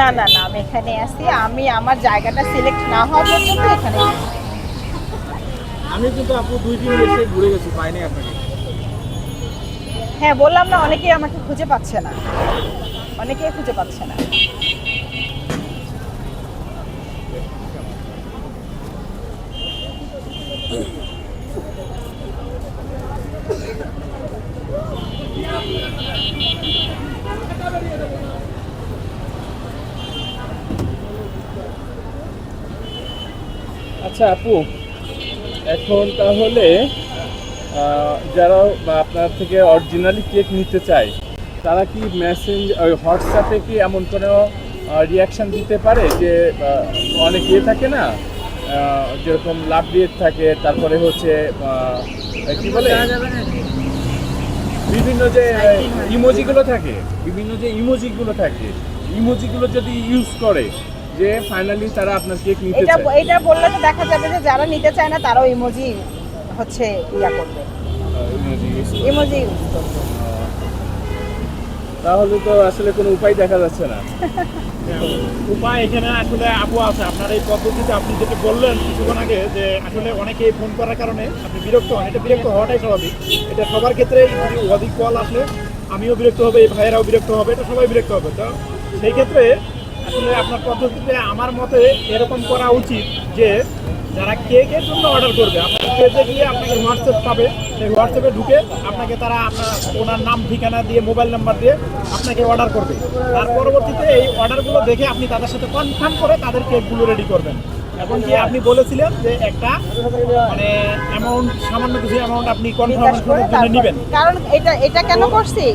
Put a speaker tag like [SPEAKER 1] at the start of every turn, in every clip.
[SPEAKER 1] না না না আমি এখানে আছি। আমি আমার জায়গাটা সিলেক্ট না হওয়া পর্যন্ত এখানে
[SPEAKER 2] আমি কিন্তু আপু দুই দিন এসে ঘুরে গেছি পাইনি আপনাকে।
[SPEAKER 1] হ্যাঁ বললাম না অনেকেই আমাকে খুঁজে পাচ্ছে না। অনেকেই খুঁজে পাচ্ছে না।
[SPEAKER 3] আচ্ছা আপু এখন তাহলে যারা বা আপনার থেকে অরিজিনালি কেক নিতে চায় তারা কি মেসেঞ্জ ওই হোয়াটসঅ্যাপে কি এমন কোনো রিয়াকশন দিতে পারে যে অনেক ইয়ে থাকে না যেরকম লাভ দিয়ে থাকে তারপরে হচ্ছে কি বলে? বিভিন্ন যে ইমোজিগুলো থাকে বিভিন্ন যে ইমোজিগুলো থাকে ইমোজিগুলো যদি ইউজ করে যে ফাইনালি তারা আপনার কেক নিতে
[SPEAKER 1] এটা এটা বললে তো দেখা যাবে যে যারা নিতে চায় না তারাও ইমোজি হচ্ছে ইয়া করবে।
[SPEAKER 3] ইমোজি ইউজ
[SPEAKER 1] করবে।
[SPEAKER 3] তাহলে তো আসলে কোনো উপায় দেখা যাচ্ছে না।
[SPEAKER 4] উপায় এখানে আসলে আপু আছে। আপনার এই পদ্ধতিতে আপনি যেটা বললেন কিছুক্ষণ আগে যে আসলে অনেকেই ফোন করার কারণে আপনি বিরক্ত হন। এটা বিরক্ত হওয়াটাই স্বাভাবিক। এটা সবার ক্ষেত্রে অধিক কল আসলে আমিও বিরক্ত হবে এই ভাইয়েরাও বিরক্ত হবে এটা সবাই বিরক্ত হবে। তো সেই ক্ষেত্রে আসলে আপনার পদ্ধতিতে আমার মতে এরকম করা উচিত যে যারা কেকের জন্য অর্ডার করবে আপনার পেজে গিয়ে আপনাকে হোয়াটসঅ্যাপ পাবে। সেই হোয়াটসঅ্যাপে ঢুকে আপনাকে তারা আপনার ওনার নাম ঠিকানা দিয়ে মোবাইল নাম্বার দিয়ে আপনাকে অর্ডার করবে। তার পরবর্তীতে এই অর্ডারগুলো দেখে আপনি তাদের সাথে কনফার্ম করে তাদের কেকগুলো রেডি করবেন। এখন কি আপনি বলেছিলেন যে একটা মানে অ্যামাউন্ট সামান্য কিছু অ্যামাউন্ট আপনি কনফার্মেশনের জন্য নেবেন।
[SPEAKER 1] কারণ এটা এটা কেন করছি?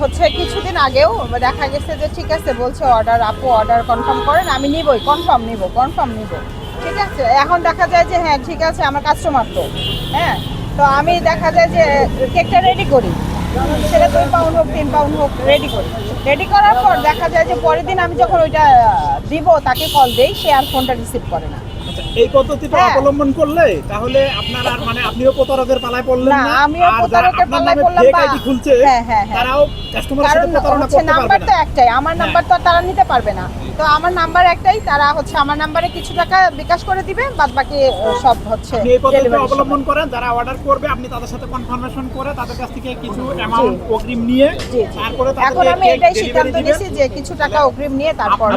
[SPEAKER 1] হচ্ছে কিছুদিন আগেও দেখা গেছে যে, ঠিক আছে, বলছে অর্ডার আপু অর্ডার কনফার্ম করেন, আমি নিবই কনফার্ম নিব কনফার্ম নিব। ঠিক আছে? এখন দেখা যায় যে হ্যাঁ ঠিক আছে, আমার কাস্টমার তো। হ্যাঁ? তো আমি দেখা যায় যে কেকটা রেডি করি। সেটা দুই পাউন্ড হোক, তিন পাউন্ড হোক রেডি করি। রেডি করার পর দেখা যায় যে, পরের দিন আমি যখন ওইটা দিব, তাকে কল দেই, সে আর ফোনটা রিসিভ করে না।
[SPEAKER 4] আচ্ছা, এই পদ্ধতিটা
[SPEAKER 1] হ্যাঁ।
[SPEAKER 4] অবলম্বন করলে তাহলে আপনার আর মানে আপনিও প্রতারকের পালায় পড়লেন
[SPEAKER 1] না,
[SPEAKER 4] না
[SPEAKER 1] আমিও প্রতারকের পালায় পড়লাম
[SPEAKER 4] fake
[SPEAKER 1] বা-
[SPEAKER 4] খুলছে
[SPEAKER 1] হ্যাঁ, হ্যাঁ, হ্যাঁ।
[SPEAKER 4] তারাও কাস্টমারের সাথে প্রতারণা করতে
[SPEAKER 1] নাম্বার তো একটাই আমার। নাম্বার তো তারা নিতে পারবে না তো আমার নাম্বার একটাই তারা হচ্ছে আমার নাম্বারে কিছু টাকা বিকাশ করে দিবে বাদ বাকি সব হচ্ছে
[SPEAKER 4] এই পদ্ধতি অবলম্বন করেন যারা অর্ডার করবে আপনি তাদের সাথে কনফার্মেশন করে তাদের কাছ থেকে কিছু অ্যামাউন্ট অগ্রিম নিয়ে। তারপরে
[SPEAKER 1] এখন আমি এটাই সিদ্ধান্ত নিয়েছি যে কিছু টাকা অগ্রিম নিয়ে তারপর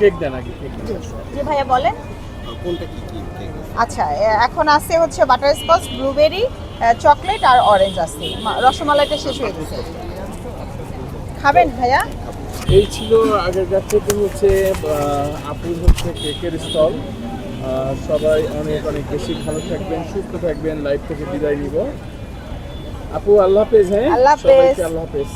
[SPEAKER 3] কেক দেন আগে কেক দেন
[SPEAKER 1] জি ভাইয়া বলেন আচ্ছা এখন আছে হচ্ছে বাটার স্কচ ব্লুবেরি চকলেট আর অরেঞ্জ আছে। রসমালাইটা শেষ হয়ে গেছে। খাবেন ভাইয়া?
[SPEAKER 3] এই ছিল আগেরকার থেকে হচ্ছে আপুর হচ্ছে কেকের স্টল। সবাই অনেক অনেক বেশি ভালো থাকবেন সুস্থ থাকবেন লাইফ থেকে বিদায় নিব। আপু আল্লাহ হাফেজ হ্যাঁ?
[SPEAKER 1] আল্লাহ হাফেজ।
[SPEAKER 3] আল্লাহ হাফেজ।